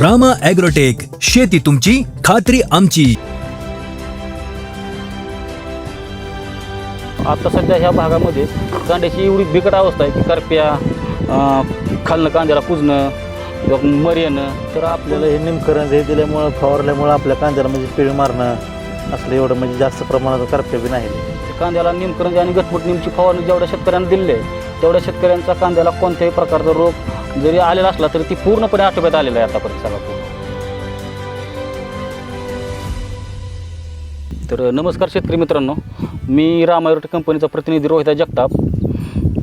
Rama agrotech शेती तुमची खात्री आमची. आता सध्या ह्या भागामध्ये कांद्याची एवढी बिकट अवस्था आहे की करप्या अं, खालनं कांद्याला कुजणं किंवा मर येणं. तर आपल्याला हे निमकरण हे दिल्यामुळं फवारल्यामुळं आपल्या कांद्याला म्हणजे पिळ मारणं असलं एवढं म्हणजे जास्त प्रमाणात करप्या बी नाही कांद्याला निमकरंज आणि गटमुट निमची फवारणी जेवढ्या शेतकऱ्यांना दिली आहे तेवढ्या शेतकऱ्यांचा कांद्याला कोणत्याही प्रकारचा रोग जरी आलेला असला तरी ती पूर्णपणे आटोक्यात आलेला आहे आतापर्यंत सगळा पूर्ण तर नमस्कार शेतकरी मित्रांनो. मी रामायरोटे कंपनीचा प्रतिनिधी रोहिता जगताप.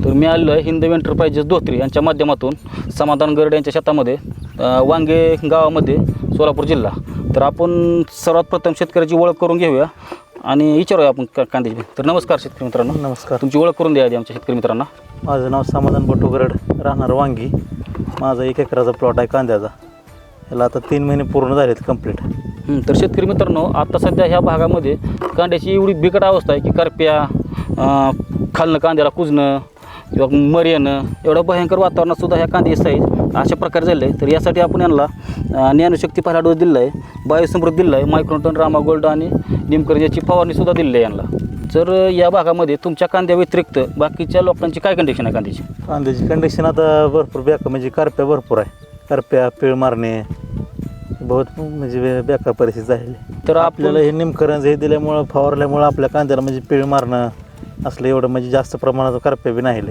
तर मी आलेलो आहे हिंद एंटरप्राइजेस धोत्री यांच्या माध्यमातून समाधान गरड यांच्या शेतामध्ये वांगे गावामध्ये सोलापूर जिल्हा. तर आपण सर्वात प्रथम शेतकऱ्याची ओळख करून घेऊया आणि विचारूया आपण का- कांद्याची तर नमस्कार शेतकरी मित्रांनो. नमस्कार. तुमची ओळख करून द्या आधी आमच्या शेतकरी मित्रांना. माझं नाव समाधान बटुगरड राहणार वांगी. माझा एक एकराचा प्लॉट आहे कांद्याचा. याला आता तीन महिने पूर्ण झालेत कंप्लीट हं, तर शेतकरी मित्रांनो आता सध्या ह्या भागामध्ये कांद्याची एवढी बिकट अवस्था आहे की करप्या अं, खालनं कांद्याला कुजणं किंवा मर येणं एवढं भयंकर वातावरणात सुद्धा ह्या कांदे साईज अशा प्रकारे झाले आहे तर यासाठी आपण यांना अं, ज्ञानशक्ती पहिला डोस दिला आहे बायोसमृद्ध दिला आहे मायक्रोटन रामा गोल्ड आणि निमकर याची फवारणीसुद्धा दिली आहे यांना. तर या भागामध्ये तुमच्या कांद्या व्यतिरिक्त बाकीच्या लोकांची काय कंडिशन आहे कांद्याची? कांद्याची कंडिशन आता भरपूर बेकार म्हणजे करप्या भरपूर आहे. करप्या पिळ मारणे बहुत म्हणजे बे- बेकार परिस्थिती झालेली तर आपल्याला आपल्याला हे निमकरण हे दिल्यामुळं फवारल्यामुळं आपल्या कांद्याला म्हणजे पिळ मारणं असलं एवढं म्हणजे जास्त प्रमाणात करपे बी नाही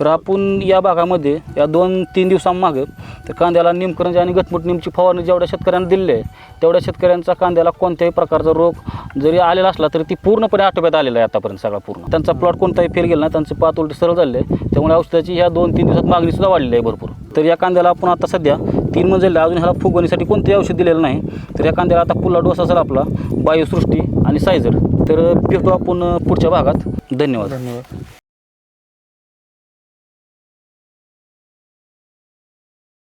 तर आपण या भागामध्ये या दोन तीन दिवसांमागे तर कांद्याला निमकरंजी आणि गटमुट निमची फवारणी जेवढ्या शेतकऱ्यांना दिली आहे तेवढ्या शेतकऱ्यांचा कांद्याला कोणत्याही प्रकारचा रोग जरी आलेला असला तरी ती पूर्णपणे आटोप्यात आलेला आहे आतापर्यंत सगळा पूर्ण. त्यांचा प्लॉट कोणताही फेल गेला नाही त्यांचे पात उलट सरळ झाले त्यामुळे औषधाची ह्या दोन तीन दिवसात मागणीसुद्धा वाढलेली आहे भरपूर. तर या कांद्याला आपण आता सध्या तीन म्हणजे मंजिल अजून ह्याला फुगवणीसाठी कोणतेही औषध दिलेलं नाही. तर या कांद्याला आता पुला डोस असेल आपला बायोसृष्टी आणि सायझर. तर भेटू आपण पुढच्या भागात. धन्यवाद. धन्यवाद.